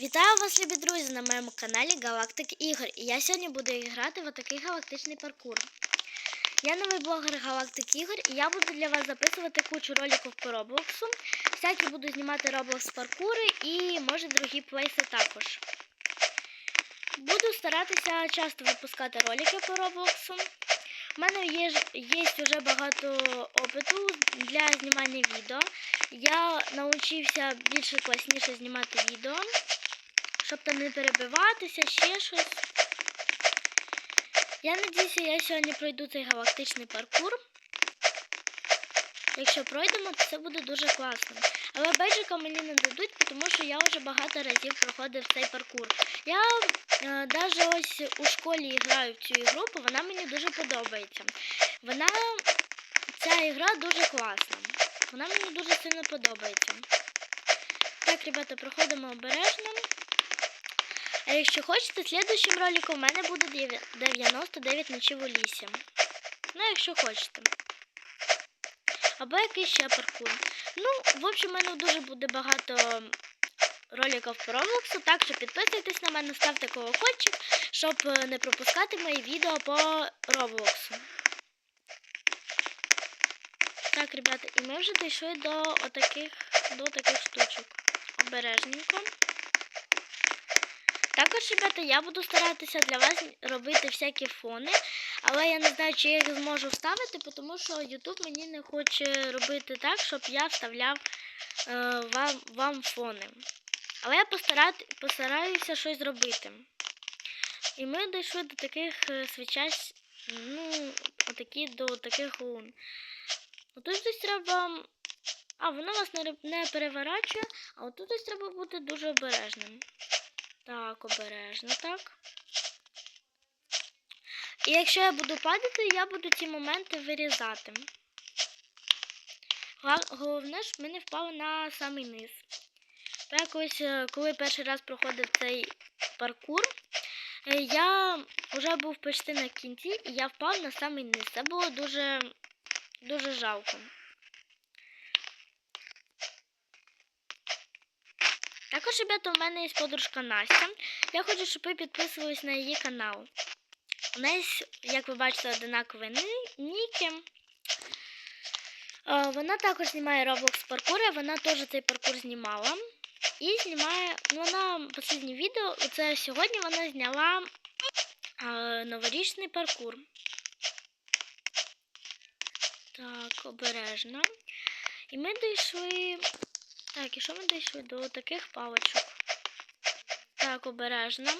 Вітаю вас, любі друзі, на моєму каналі Галактик Ігор. І я сьогодні буду грати в отакий галактичний паркур. Я новий блогер Галактик Ігор, і я буду для вас записувати кучу роликів по Роблоксу. Всякі буду знімати Roblox паркури і може другі плейси також. Буду старатися часто випускати ролики по Роблоксу. У мене є, є вже багато опиту для знімання відео. Я навчився більше класніше знімати відео щоб там не перебиватися, ще щось. Я надіюся, я сьогодні пройду цей галактичний паркур. Якщо пройдемо, то це буде дуже класно. Але бейджика мені не дадуть, тому що я вже багато разів проходив цей паркур. Я е, навіть ось у школі граю в цю ігру, бо вона мені дуже подобається. Вона, ця ігра дуже класна. Вона мені дуже сильно подобається. Так, ребята, проходимо обережно. А якщо хочете, слідуючим роликом у мене буде 99 ночів у лісі. Ну, якщо хочете. Або якийсь ще паркур. Ну, в общем, у мене дуже буде багато роликів по Роблоксу, так що підписуйтесь на мене, ставте колокольчик, щоб е, не пропускати мої відео по Роблоксу. Так, ребята, і ми вже дійшли до отаких, до таких штучок. Обережненько. Також, ребята, я буду старатися для вас робити всякі фони, але я не знаю, чи я їх зможу вставити, тому що YouTube мені не хоче робити так, щоб я вставляв е, вам, вам фони. Але я постарати, постараюся щось зробити. І ми дійшли до таких е, свічась, ну, отакі до таких лун. Отут десь треба. А, воно вас не переворачує, а отут десь треба бути дуже обережним. Так, обережно так. І якщо я буду падати, я буду ці моменти вирізати. Головне, щоб ми не впали на самий низ. Я колись, е, коли перший раз проходив цей паркур, е, я вже був почти на кінці і я впав на самий низ. Це було дуже, дуже жалко. Також, ребята, у мене є подружка Настя. Я хочу, щоб ви підписувались на її канал. У неї, як ви бачите, одинакові ніки. Е, Вона також знімає Roblox паркури, вона теж цей паркур знімала. І знімає, ну вона останнє відео, це сьогодні вона зняла е, новорічний паркур. Так, обережно. І ми дійшли. Так, і що ми дійшли до таких паличок? Так, обережно.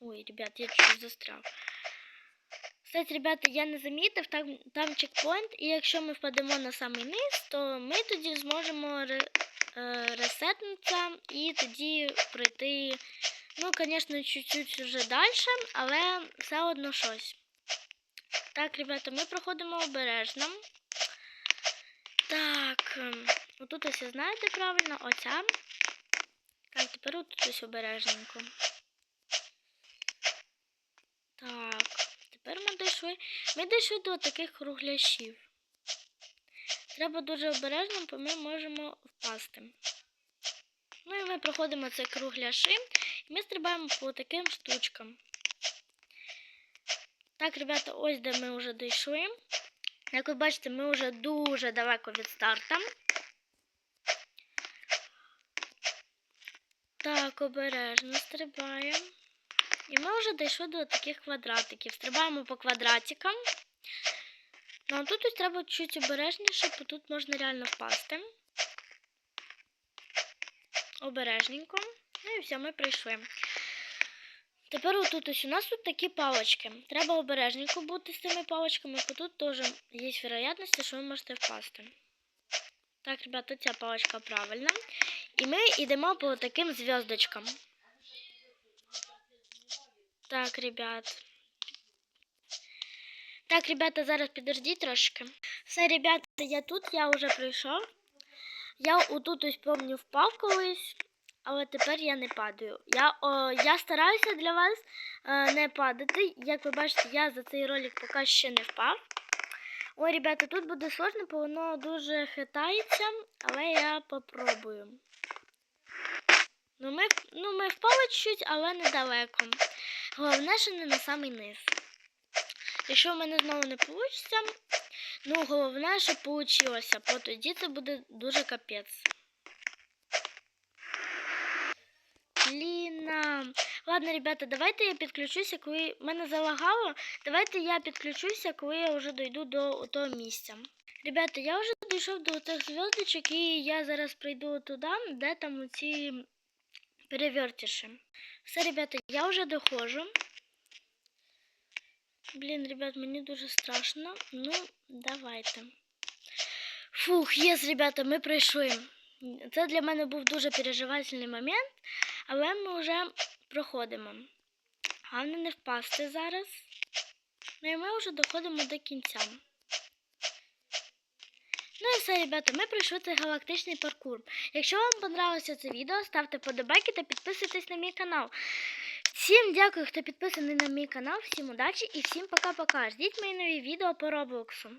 Ой, ребят, я чуть застряв. Кстати, ребята, я не замітив, там, там чекпоінт, і якщо ми впадемо на самий низ, то ми тоді зможемо ре, е, ресетнутися і тоді пройти, ну, звісно, чуть-чуть вже далі, але все одно щось. Так, ребята, ми проходимо обережно. Так, ем, отут ось знаєте правильно, оця. Так, тепер отут ось обережненько. Так, тепер ми дійшли. Ми дійшли до таких кругляшів. Треба дуже обережно, бо ми можемо впасти. Ну і ми проходимо ці кругляші, і ми стрибаємо по таким штучкам. Так, ребята, ось де ми вже дійшли. Як ви бачите, ми вже дуже далеко від старта. Так, обережно стрибаємо. І ми вже дійшли до таких квадратиків. Стрибаємо по квадратикам. Ну, а тут ось треба чуть обережніше, бо тут можна реально впасти. Обережненько. Ну і все, ми прийшли. Тепер отут ось у нас тут такі палочки. Треба обережненько бути з цими палочками, бо тут теж є вероятність, що ви можете впасти. Так, ребята, ця палочка правильна. І ми йдемо по таким зв'язочкам. Так, ребят. Так, ребята, зараз підождіть трошки. Все, ребята, я тут, я вже прийшов. Я отут ось помню впав колись, але тепер я не падаю. Я, о, я стараюся для вас е, не падати. Як ви бачите, я за цей ролик поки ще не впав. Ой, ребята, тут буде сложно, бо воно дуже хитається, але я попробую. Ну, ми, ну, ми впали чуть, але недалеко. Головне, що не на самий низ. Якщо в мене знову не вийде, ну головне, щоб вийшло, бо тоді це буде дуже капець. Бліна. Ладно, ребята, давайте я підключуся, коли мене залагало. Давайте я підключуся, коли я вже дойду до того місця. Ребята, я вже дійшов до цих зв'язочок і я зараз прийду туди, де там ці перевертиші. Все, ребята, я вже доходжу. Блін, ребят, мені дуже страшно. Ну, давайте. Фух, єс, ребята, ми пройшли. Це для мене був дуже переживательний момент, але ми вже проходимо. Головне не впасти зараз. Ну і ми вже доходимо до кінця. Ну і все, ребята, ми пройшли цей галактичний паркур. Якщо вам понравилося це відео, ставте подобайки та підписуйтесь на мій канал. Всім дякую, хто підписаний на мій канал, всім удачі і всім пока-пока. Ждіть мої нові відео по Роблоксу.